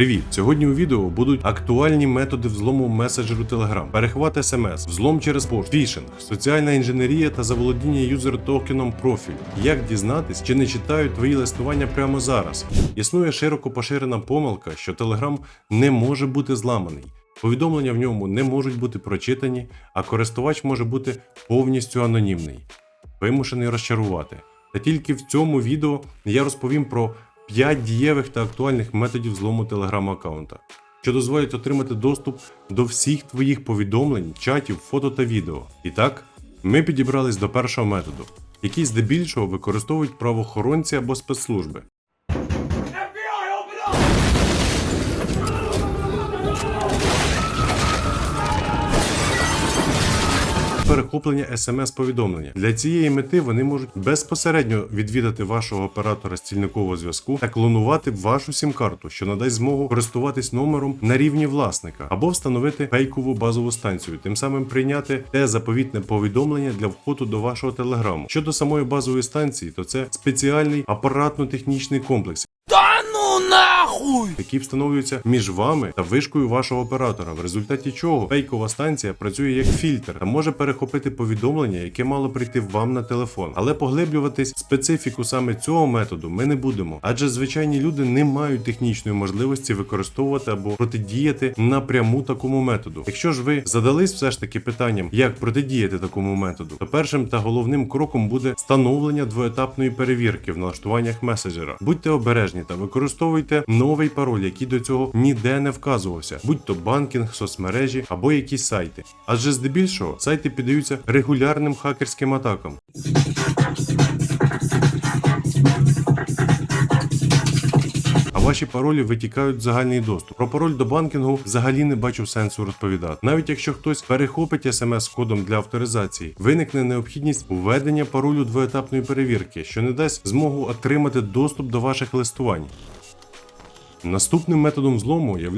Привіт! Сьогодні у відео будуть актуальні методи взлому меседжеру Telegram, перехват смс, взлом через пошту, фішинг, соціальна інженерія та заволодіння юзер токеном профілю. Як дізнатись, чи не читають твої листування прямо зараз? Існує широко поширена помилка, що Telegram не може бути зламаний. Повідомлення в ньому не можуть бути прочитані, а користувач може бути повністю анонімний, вимушений розчарувати. Та тільки в цьому відео я розповім про 5 дієвих та актуальних методів злому телеграм аккаунта, що дозволять отримати доступ до всіх твоїх повідомлень, чатів, фото та відео. І так, ми підібрались до першого методу, який здебільшого використовують правоохоронці або спецслужби. Перехоплення смс-повідомлення для цієї мети вони можуть безпосередньо відвідати вашого оператора стільникового зв'язку та клонувати вашу сім-карту, що надасть змогу користуватись номером на рівні власника, або встановити фейкову базову станцію, тим самим прийняти те заповітне повідомлення для входу до вашого телеграму. Щодо самої базової станції, то це спеціальний апаратно-технічний комплекс. Ну! Які встановлюються між вами та вишкою вашого оператора, в результаті чого фейкова станція працює як фільтр та може перехопити повідомлення, яке мало прийти вам на телефон. Але поглиблюватись специфіку саме цього методу ми не будемо, адже звичайні люди не мають технічної можливості використовувати або протидіяти напряму такому методу. Якщо ж ви задались все ж таки питанням, як протидіяти такому методу, то першим та головним кроком буде встановлення двоетапної перевірки в налаштуваннях меседжера. Будьте обережні та використовуйте новий пароль, який до цього ніде не вказувався, будь то банкінг, соцмережі або якісь сайти. Адже здебільшого сайти піддаються регулярним хакерським атакам. Ваші паролі витікають в загальний доступ. Про пароль до банкінгу взагалі не бачу сенсу розповідати. Навіть якщо хтось перехопить смс кодом для авторизації, виникне необхідність введення паролю двоетапної перевірки, що не дасть змогу отримати доступ до ваших листувань. Наступним методом взлому є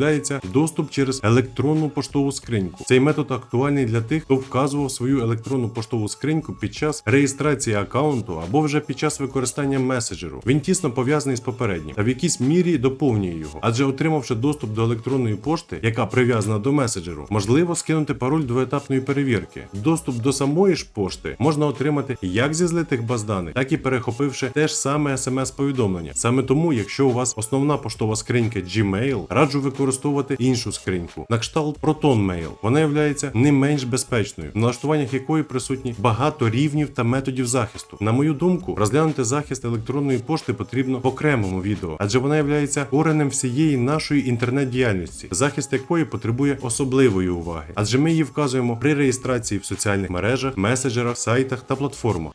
доступ через електронну поштову скриньку. Цей метод актуальний для тих, хто вказував свою електронну поштову скриньку під час реєстрації аккаунту або вже під час використання меседжеру. Він тісно пов'язаний з попереднім та в якійсь мірі доповнює його, адже отримавши доступ до електронної пошти, яка прив'язана до меседжеру, можливо скинути пароль двоетапної перевірки. Доступ до самої ж пошти можна отримати як зі злитих баз даних, так і перехопивши те ж саме смс-повідомлення. Саме тому, якщо у вас основна поштова скринька Gmail, раджу використовувати іншу скриньку на кшталт ProtonMail. Вона є не менш безпечною, в налаштуваннях якої присутні багато рівнів та методів захисту. На мою думку, розглянути захист електронної пошти потрібно в окремому відео, адже вона є коренем всієї нашої інтернет-діяльності, захист якої потребує особливої уваги, адже ми її вказуємо при реєстрації в соціальних мережах, меседжерах, сайтах та платформах.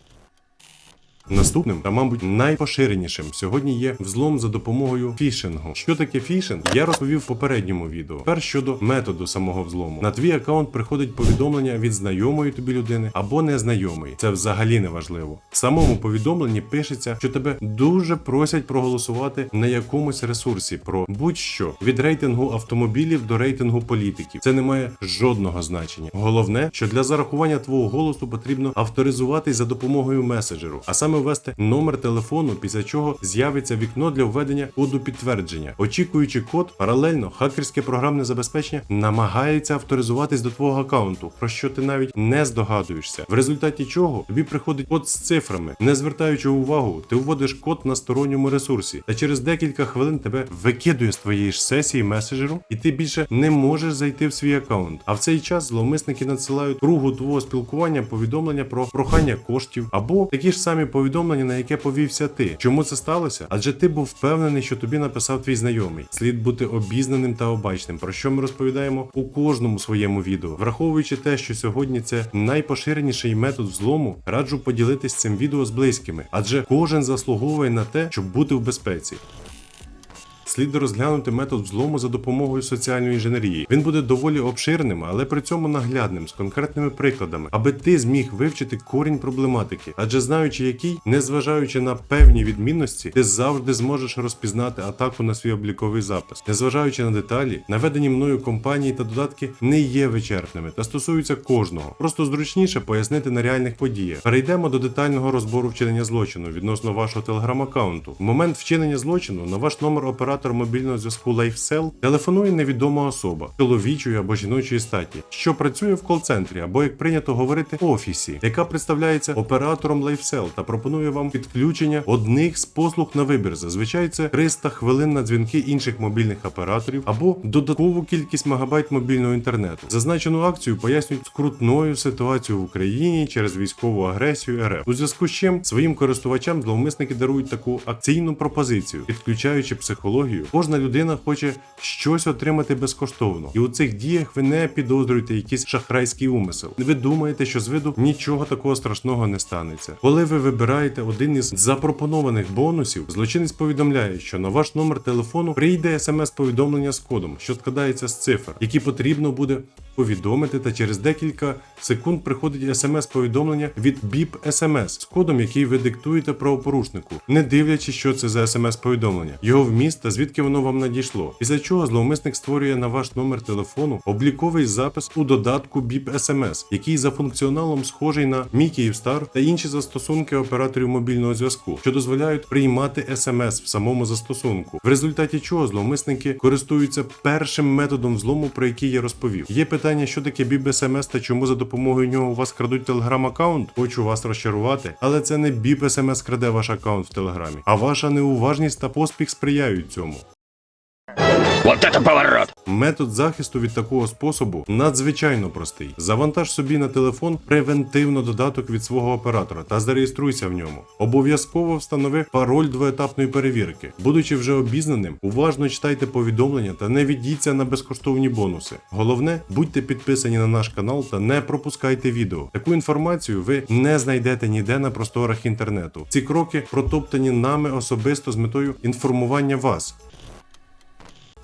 Наступним та, мабуть, найпоширенішим сьогодні є взлом за допомогою фішингу. Що таке фішинг? Я розповів в попередньому відео. Тепер щодо методу самого взлому. На твій аккаунт приходить повідомлення від знайомої тобі людини або незнайомої. Це взагалі не важливо. В самому повідомленні пишеться, що тебе дуже просять проголосувати на якомусь ресурсі про будь-що від рейтингу автомобілів до рейтингу політиків. Це не має жодного значення. Головне, що для зарахування твого голосу потрібно авторизуватись за допомогою меседжеру, а саме ввести номер телефону, після чого з'явиться вікно для введення коду підтвердження. Очікуючи код, паралельно хакерське програмне забезпечення намагається авторизуватись до твого аккаунту, про що ти навіть не здогадуєшся. В результаті чого тобі приходить код з цифрами. Не звертаючи увагу, ти вводиш код на сторонньому ресурсі, та через декілька хвилин тебе викидує з твоєї ж сесії меседжеру, і ти більше не можеш зайти в свій аккаунт. А в цей час зловмисники надсилають кругу твого спілкування повідомлення про прохання коштів або такі ж самі повідомлення, на яке повівся ти. Чому це сталося? Адже ти був впевнений, що тобі написав твій знайомий. Слід бути обізнаним та обачним, про що ми розповідаємо у кожному своєму відео. Враховуючи те, що сьогодні це найпоширеніший метод взлому, раджу поділитись цим відео з близькими, адже кожен заслуговує на те, щоб бути в безпеці. Слід розглянути метод взлому за допомогою соціальної інженерії. Він буде доволі обширним, але при цьому наглядним з конкретними прикладами, аби ти зміг вивчити корінь проблематики, адже знаючи який, незважаючи на певні відмінності, ти завжди зможеш розпізнати атаку на свій обліковий запис. Незважаючи на деталі, наведені мною компанії та додатки не є вичерпними та стосуються кожного. Просто зручніше пояснити на реальних подіях. Перейдемо до детального розбору вчинення злочину відносно вашого телеграм-аккаунту. В момент вчинення злочину на ваш номер оператора оператор мобільного зв'язку LifeCell телефонує невідома особа чоловічої або жіночої статі, що працює в кол-центрі або як прийнято говорити офісі, яка представляється оператором LifeCell та пропонує вам підключення одних з послуг на вибір. Зазвичай це 300 хвилин на дзвінки інших мобільних операторів або додаткову кількість мегабайт мобільного інтернету. Зазначену акцію пояснюють скрутною ситуацією в Україні через військову агресію РФ. У зв'язку з чим своїм користувачам зловмисники дарують таку акційну пропозицію, підключаючи психологію. Кожна людина хоче щось отримати безкоштовно, і у цих діях ви не підозрюєте якийсь шахрайський умисел. Ви думаєте, що з виду нічого такого страшного не станеться. Коли ви вибираєте один із запропонованих бонусів, злочинець повідомляє, що на ваш номер телефону прийде смс-повідомлення з кодом, що складається з цифр, які потрібно буде повідомити, та через декілька секунд приходить смс-повідомлення від БІП СМС з кодом, який ви диктуєте правопорушнику, не дивлячись, що це за смс-повідомлення, його вміст та звідки воно вам надійшло. Після чого зловмисник створює на ваш номер телефону обліковий запис у додатку БІП СМС, який за функціоналом схожий на Мій Київстар та інші застосунки операторів мобільного зв'язку, що дозволяють приймати смс в самому застосунку, в результаті чого зловмисники користуються першим методом взлому, про який я розповів. Є питання, що таке біп СМС та чому за допомогою нього у вас крадуть телеграм-аккаунт. Хочу вас розчарувати, але це не біб СМС краде ваш аккаунт в телеграмі, а ваша неуважність та поспіх сприяють цьому. Вот это поворот! Метод захисту від такого способу надзвичайно простий. Завантаж собі на телефон превентивно додаток від свого оператора та зареєструйся в ньому. Обов'язково встанови пароль двоетапної перевірки. Будучи вже обізнаним, уважно читайте повідомлення та не відійдіться на безкоштовні бонуси. Головне, будьте підписані на наш канал та не пропускайте відео. Таку інформацію ви не знайдете ніде на просторах інтернету. Ці кроки протоптані нами особисто з метою інформування вас.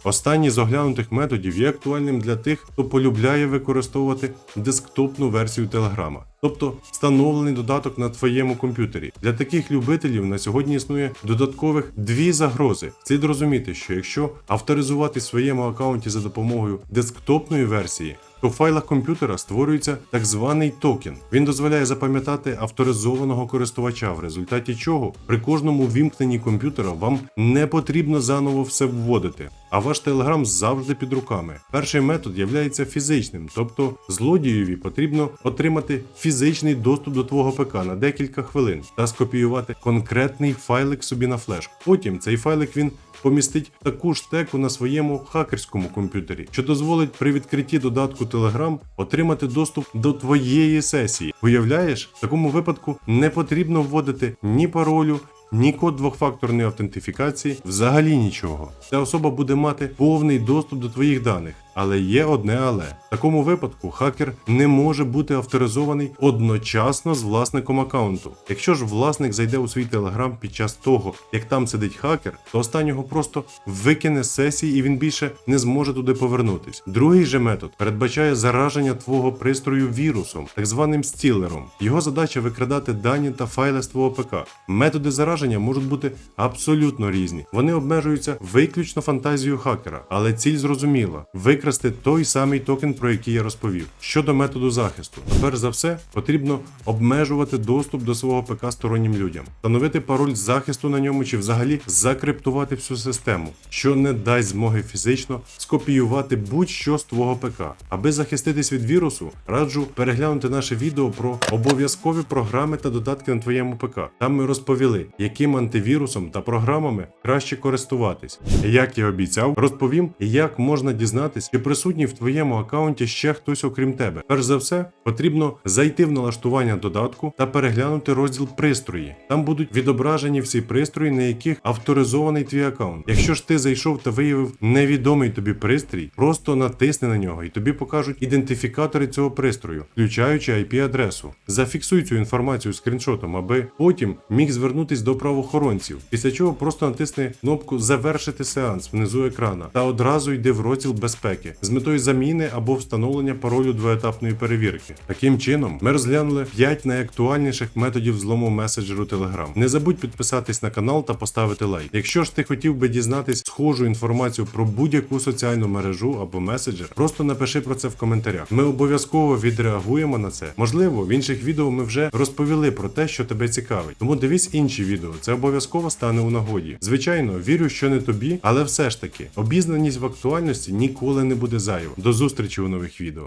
Останній з оглянутих методів є актуальним для тих, хто полюбляє використовувати десктопну версію Телеграма, тобто встановлений додаток на твоєму комп'ютері. Для таких любителів на сьогодні існує додаткових дві загрози. Слід розуміти, що якщо авторизувати своєму аккаунті за допомогою десктопної версії, то в файлах комп'ютера створюється так званий токен. Він дозволяє запам'ятати авторизованого користувача, в результаті чого при кожному вімкненні комп'ютера вам не потрібно заново все вводити, а ваш телеграм завжди під руками. Перший метод є фізичним, тобто злодієві потрібно отримати фізичний доступ до твого ПК на декілька хвилин та скопіювати конкретний файлик собі на флешку. Потім цей файлик він помістить таку ж теку на своєму хакерському комп'ютері, що дозволить при відкритті додатку Telegram отримати доступ до твоєї сесії. Уявляєш, в такому випадку не потрібно вводити ні паролю. Ні код двохфакторної автентифікації, взагалі нічого. Ця особа буде мати повний доступ до твоїх даних. Але є одне але. В такому випадку хакер не може бути авторизований одночасно з власником аккаунту. Якщо ж власник зайде у свій телеграм під час того, як там сидить хакер, то останнього просто викине з сесії і він більше не зможе туди повернутись. Другий же метод передбачає зараження твого пристрою вірусом, так званим стілером. Його задача викрадати дані та файли з твого ПК. Методи зараження можуть бути абсолютно різні. Вони обмежуються виключно фантазією хакера, але ціль зрозуміла викрасти той самий токен, про який я розповів. Щодо методу захисту, перш за все потрібно обмежувати доступ до свого ПК стороннім людям, встановити пароль захисту на ньому чи взагалі закриптувати всю систему, що не дасть змоги фізично скопіювати будь-що з твого ПК. Аби захиститись від вірусу, раджу переглянути наше відео про обов'язкові програми та додатки на твоєму ПК. Там ми розповіли, яким антивірусом та програмами краще користуватись. Як я обіцяв, розповім, як можна дізнатись, чи присутній в твоєму аккаунті ще хтось окрім тебе. Перш за все, потрібно зайти в налаштування додатку та переглянути розділ пристрої. Там будуть відображені всі пристрої, на яких авторизований твій аккаунт. Якщо ж ти зайшов та виявив невідомий тобі пристрій, просто натисни на нього і тобі покажуть ідентифікатори цього пристрою, включаючи IP-адресу. Зафіксуй цю інформацію скріншотом, аби потім міг звернутись до правоохоронців. Після чого просто натисни кнопку Завершити сеанс внизу екрана та одразу йди в розділ безпеки. Безпеки з метою заміни або встановлення паролю двоетапної перевірки. Таким чином, ми розглянули 5 найактуальніших методів злому меседжеру Telegram. Не забудь підписатись на канал та поставити лайк. Якщо ж ти хотів би дізнатись схожу інформацію про будь-яку соціальну мережу або меседжер, просто напиши про це в коментарях. Ми обов'язково відреагуємо на це. Можливо, в інших відео ми вже розповіли про те, що тебе цікавить. Тому дивись інші відео, це обов'язково стане у нагоді. Звичайно, вірю, що не тобі, але все ж таки, обізнаність в актуальності ніколи не буде зайво. До зустрічі у нових відео.